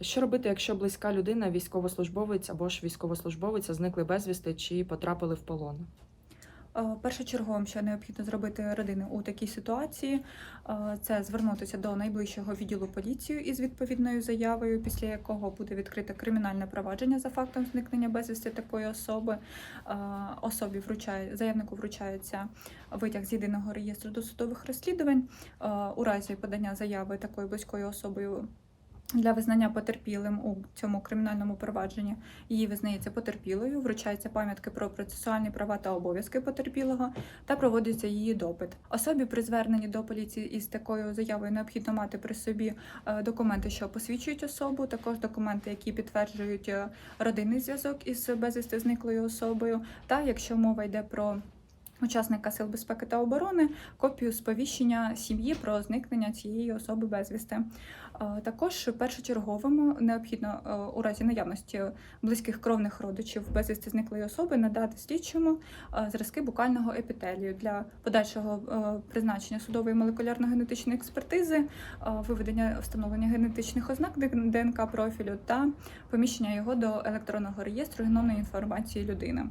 Що робити, якщо близька людина, військовослужбовець або ж військовослужбовиця зникли безвісти чи потрапили в полон? Е, Першочерговим, що необхідно зробити родини у такій ситуації, е, це звернутися до найближчого відділу поліції із відповідною заявою, після якого буде відкрите кримінальне провадження за фактом зникнення безвісти такої особи. Е, Особі вручає заявнику вручається витяг з єдиного реєстру досудових розслідувань. У разі подання заяви такою близькою особою. Для визнання потерпілим у цьому кримінальному провадженні її визнається потерпілою, вручаються пам'ятки про процесуальні права та обов'язки потерпілого та проводиться її допит. Особі при зверненні до поліції із такою заявою необхідно мати при собі е, документи, що посвідчують особу, також документи, які підтверджують е, родинний зв'язок із безвісти зниклою особою. Та якщо мова йде про Учасника сил безпеки та оборони копію сповіщення сім'ї про зникнення цієї особи безвісти. Е, Також першочерговим необхідно е, у разі наявності близьких кровних родичів безвісти зниклої особи надати слідчому е, зразки букального епітелію для подальшого призначення судової молекулярно-генетичної експертизи, виведення встановлення генетичних ознак ДНК профілю та поміщення його до електронного реєстру геномної інформації людини.